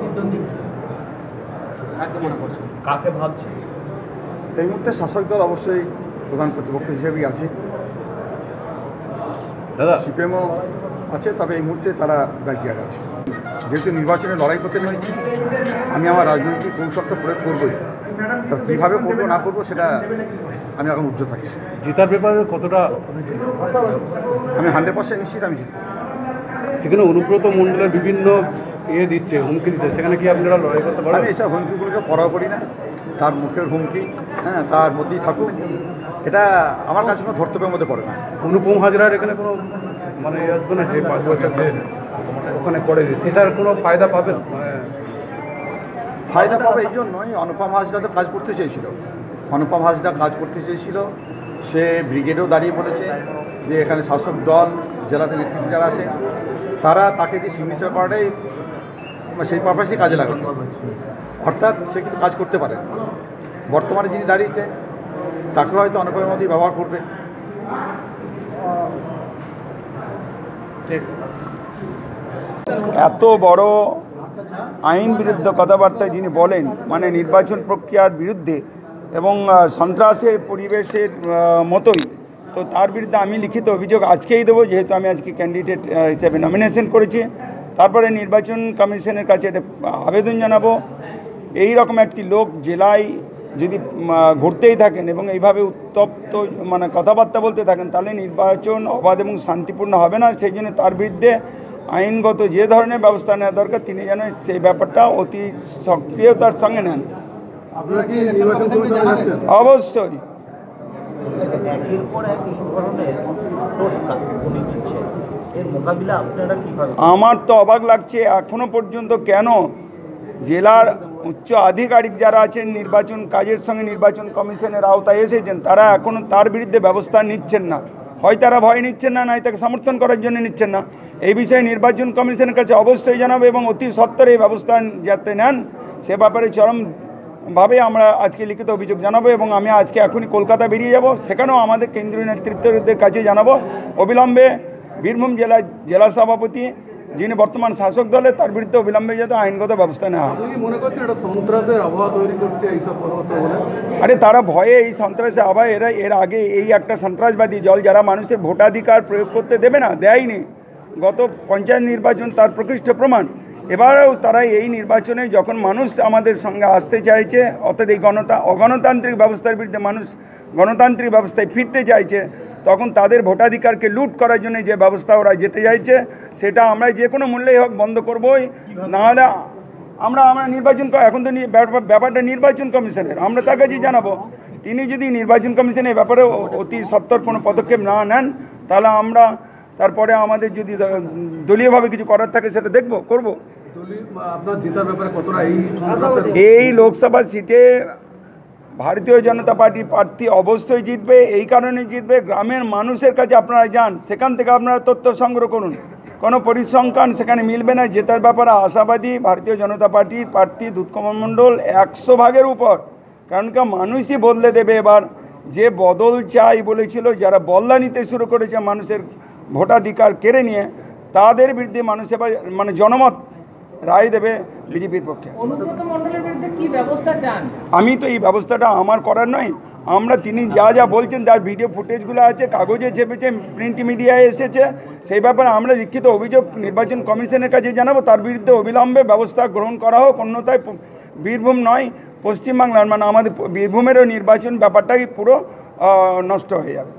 প্রতিদ্বন্দ্বী কাকে মনে করছেন কাকে ভাবছে? এই মুহূর্তে শাসক দল অবশ্যই প্রধান প্রতিপক্ষ হিসেবেই আছে। দাদা। সিপিএমও আছে তবে এই মুহূর্তে তারা ব্যাকগিয়ার আছে। যেহেতু নির্বাচনে লড়াই করতে নেমেছি আমি আমার রাজনৈতিক কৌশল তো প্রয়োগ করবোই। তবে কীভাবে করব না করব সেটা আমি এখন উজ্জ্ব থাকি জেতার ব্যাপারে কতটা আমি হান্ড্রেড পার্সেন্ট নিশ্চিত আমি জিতবো। সেখানে অনুব্রত মণ্ডলের বিভিন্ন ইয়ে দিচ্ছে হুমকি দিচ্ছে সেখানে কি আপনারা লড়াই করতে পারেন আমি এসব হুমকিগুলোকে পড়াও করি না। তার মুখের হুমকি হ্যাঁ তার মধ্যেই থাকুক। এটা আমার কাছে কোনো ধর্তব্যের মধ্যে পড়ে না। অনুপম হাজরার এখানে কোনো মানে ইয়ে আসবে না যে পাঁচ বছর যে ওখানে করে সেটার কোনো ফায়দা পাবেন? মানে ফায়দা পাবে এই জন্যই অনুপম হাজরা তো কাজ করতে চেয়েছিল। অনুপম হাজরা কাজ করতে চেয়েছিল। সে ব্রিগেডেও দাঁড়িয়ে বলেছে যে এখানে শাসক দল জেলাতে নেতৃত্ব যারা আছে তারা তাকে দিয়ে সিগনেচার করাটাই সেই পারপাসেই কাজে লাগাবে অর্থাৎ সে কিন্তু কাজ করতে পারে। বর্তমানে যিনি দাঁড়িয়েছে তাকে হয়তো অনুপমের মতোই ব্যবহার করবে। এত বড় আইন বিরুদ্ধ কথাবার্তায় যিনি বলেন মানে নির্বাচন প্রক্রিয়ার বিরুদ্ধে এবং সন্ত্রাসের পরিবেশের মতোই, তো তার বিরুদ্ধে আমি লিখিত অভিযোগ আজকেই দেবো, যেহেতু আমি আজকে ক্যান্ডিডেট হিসেবে নমিনেশন করেছি। তারপরে নির্বাচন কমিশনের কাছে এটা আবেদন জানাব। এই রকম একটি লোক জেলায় যদি ঘুরতেই থাকেন এবং এইভাবে উত্তপ্ত মানে কথাবার্তা বলতে থাকেন তাহলে নির্বাচন অবাধ এবং শান্তিপূর্ণ হবে না। সেই জন্য তার বিরুদ্ধে আইনগত যে ধরনের ব্যবস্থা নেওয়া দরকার তিনি যেন সেই ব্যাপারটা অতি সক্রিয়তার সঙ্গে নেন। অবশ্যই। এর মোকাবিলা আপনারা কীভাবে আমার তো অবাক লাগছে, এখনও পর্যন্ত কেন জেলার উচ্চ আধিকারিক যারা আছেন, নির্বাচন কাজের সঙ্গে নির্বাচন কমিশনের আওতায় এসেছেন, তারা এখনও তার বিরুদ্ধে ব্যবস্থা নিচ্ছেন না। হয় তারা ভয় নিচ্ছেন না, নয় তাকে সমর্থন করার জন্য নিচ্ছেন না। এই বিষয়ে নির্বাচন কমিশনের কাছে অবশ্যই জানাব এবং অতি সত্তর এই ব্যবস্থা যাতে নেন, সে ব্যাপারে চরমভাবে আমরা আজকে লিখিত অভিযোগ জানাব এবং আমি আজকে এখনই কলকাতা বেরিয়ে যাব। সেখানেও আমাদের কেন্দ্রীয় নেতৃত্বদের কাছে জানাব। অবিলম্বে বীরভূম জেলা জেলা সভাপতি যিনি বর্তমান শাসক দলে তার বিরুদ্ধে অবিলম্বে যাতে আইনগত ব্যবস্থা নেওয়া হয় সন্ত্রাসের আবহাওয়া আরে তারা ভয়ে এই সন্ত্রাসে আবার এরা এর আগে এই একটা সন্ত্রাসবাদী জল যারা মানুষের ভোটাধিকার প্রয়োগ করতে দেবে না দেয়নি। গত পঞ্চায়েত নির্বাচন তার প্রকৃষ্ট প্রমাণ। এবারেও তারা এই নির্বাচনে যখন মানুষ আমাদের সঙ্গে আসতে চাইছে অর্থাৎ এই গণতা অগণতান্ত্রিক ব্যবস্থার বিরুদ্ধে মানুষ গণতান্ত্রিক ব্যবস্থায় ফিরতে চাইছে তখন তাদের ভোটাধিকারকে লুট করার জন্য যে ব্যবস্থা ওরা যেতে চাইছে সেটা আমরা যে কোনো মূল্যেই হোক বন্ধ করবই। নাহলে আমরা আমরা নির্বাচন এখন তো নি- ব্যাপারটা নির্বাচন কমিশনের। আমরা তার কাছে জানাব। তিনি যদি নির্বাচন কমিশনের এই ব্যাপারে অতি সত্তর কোনো পদক্ষেপ না নেন তাহলে আমরা তারপরে আমাদের যদি দলীয়ভাবে কিছু করার থাকে সেটা দেখব করব। দলীয় আপনার জেতার ব্যাপারে কতটা এই লোকসভা সিটে ভারতীয় জনতা পার্টি প্রার্থী অবশ্যই জিতবে, এই কারণে জিতবে। গ্রামের মানুষের কাছে আপনারা যান, সেখান থেকে আপনারা তথ্য সংগ্রহ করুন। কোনো পরিসংখ্যান সেখানে মিলবে না, জেতার ব্যাপারে আশাবাদী ভারতীয় জনতা পার্টির প্রার্থী দুধকমল মণ্ডল একশো ভাগের উপর। কারণ কি, মানুষই বদলে দেবে এবার। যে বদল চাই বলেছিল, যারা বল্লা নিতে শুরু করেছে মানুষের ভোটাধিকার কেড়ে নিয়ে, তাদের বিরুদ্ধে মানুষ মানে জনমত রায় দেবে বিজেপির পক্ষে। অনুব্রত মণ্ডলের বিরুদ্ধে কি ব্যবস্থা আমি তো এই ব্যবস্থাটা আমার করার নয় আমরা তিনি যা যা বলছেন তার ভিডিও ফুটেজগুলো আছে কাগজে চেপেছে প্রিন্ট মিডিয়ায় এসেছে সেই ব্যাপারে আমরা লিখিত অভিযোগ নির্বাচন কমিশনের কাছে জানাব। তার বিরুদ্ধে অবিলম্বে ব্যবস্থা গ্রহণ করা হোক অন্যথায় বীরভূম নয় পশ্চিমবাংলার মানে আমাদের বীরভূমেরও নির্বাচন ব্যাপারটাই পুরো নষ্ট হয়ে যাবে।